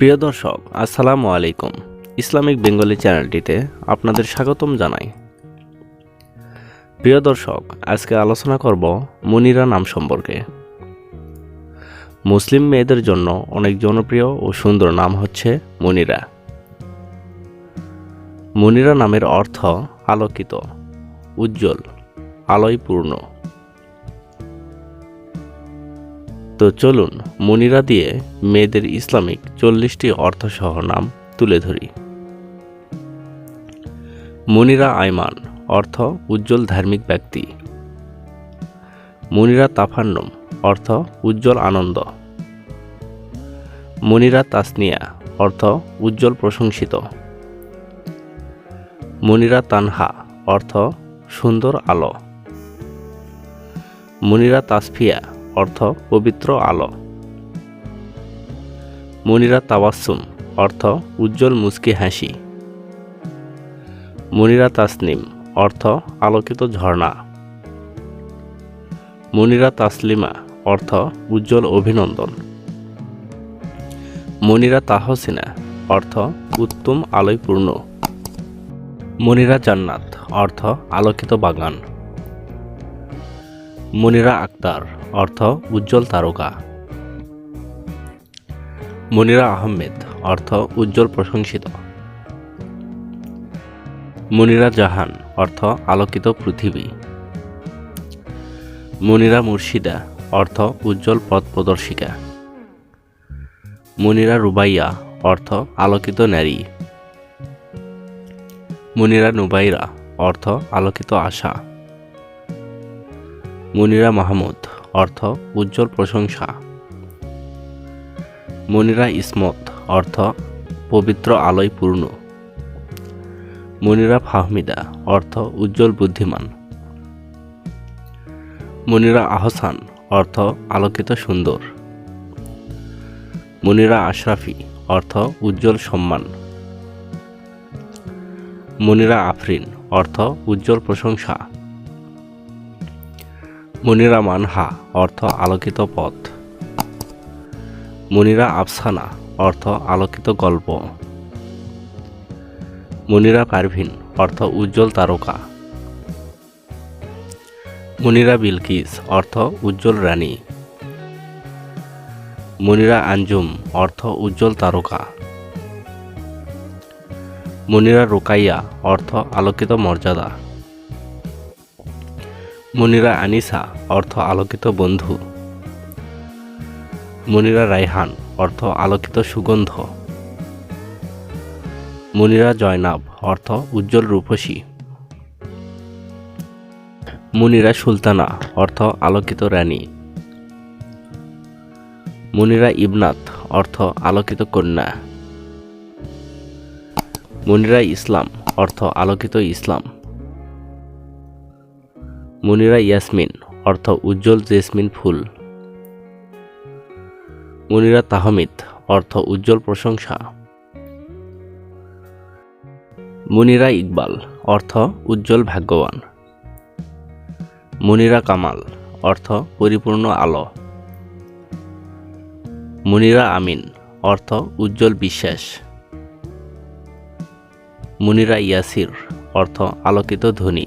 প্রিয় দর্শক, আসসালামু আলাইকুম। ইসলামিক বেঙ্গলি চ্যানেলটিতে আপনাদের স্বাগতম জানাই। প্রিয় দর্শক, আজকে আলোচনা করব মুনিরা নাম সম্পর্কে। মুসলিম মেয়েদের জন্য অনেক জনপ্রিয় ও সুন্দর নাম হচ্ছে মুনিরা। মুনিরা নামের অর্থ আলোকিত, উজ্জ্বল, আলোয়পূর্ণ। তো চলুন মনিরা দিয়ে মেয়েদের ইসলামিক চল্লিশটি অর্থসহ নাম তুলে ধরি। মনিরা আইমান অর্থ উজ্জ্বল ধার্মিক ব্যক্তি। মনিরা তাফান্নম, অর্থ উজ্জ্বল আনন্দ। মনিরা তাসনিয়া, অর্থ উজ্জ্বল প্রশংসিত। মনিরা তানহা, অর্থ সুন্দর আলো। মনিরা তাসফিয়া অর্থ পবিত্র আলো। মনিরা তাওয়াসুম অর্থ উজ্জ্বল মুস্কি হাসি। মনিরা তাসনিম, অর্থ আলোকিত ঝর্ণা। মনিরা তাসলিমা, অর্থ উজ্জ্বল অভিনন্দন। মনিরা তাহসিনা, অর্থ উত্তম আলোয়পূর্ণ। মনিরা জান্নাত, অর্থ আলোকিত বাগান। মনিরা আক্তার, অর্থ উজ্জ্বল তারকা। মনিরা আহমেদ, অর্থ উজ্জ্বল প্রশংসিত। মনিরা জাহান, অর্থ আলোকিত পৃথিবী। মনিরা মুর্শিদা, অর্থ উজ্জ্বল পথ প্রদর্শিকা। মনিরা রুবাইয়া, অর্থ আলোকিত নারী। মনিরা নুবাইরা, অর্থ আলোকিত আশা। মনিরা মাহমুদ, অর্থ উজ্জ্বল প্রশংসা। মনিরা ইসমত, অর্থ পবিত্র আলোয় পূর্ণ। মনিরা ফাহমিদা, অর্থ উজ্জ্বল বুদ্ধিমান। মনিরা আহসান, অর্থ আলোকিত সুন্দর। মনিরা আশরাফি, অর্থ উজ্জ্বল সম্মান। মনিরা আফরিন, অর্থ উজ্জ্বল প্রশংসা। মনিরা মানহা অর্থ আলোকিত পথ। মনিরা আফসানা, অর্থ আলোকিত গল্প। মনিরা পারভিন, অর্থ উজ্জ্বল তারকা। মনিরা বিলকিস, অর্থ উজ্জ্বল রানী। মনিরা আঞ্জুম, অর্থ উজ্জ্বল তারকা। মনিরা রোকাইয়া, অর্থ আলোকিত মর্যাদা। মনিরা আনিসা, অর্থ আলোকিত বন্ধু। মনিরা রায়হান, অর্থ আলোকিত সুগন্ধ। মনিরা জয়নাব, অর্থ উজ্জ্বল রূপসী। মনিরা সুলতানা, অর্থ আলোকিত রানী। মনিরা ইবনাত অর্থ আলোকিত কন্যা। মনিরা ইসলাম, অর্থ আলোকিত ইসলাম। মনিরা ইয়াসমিন, অর্থ উজ্জ্বল জেসমিন ফুল। মনিরা তাহমিদ, অর্থ উজ্জ্বল প্রশংসা। মনিরা ইকবাল, অর্থ উজ্জ্বল ভাগ্যবান। মনিরা কামাল, অর্থ পরিপূর্ণ আলো। মনিরা আমিন, অর্থ উজ্জ্বল বিশ্বাস। মনিরা ইয়াসির, অর্থ আলোকিত ধ্বনি।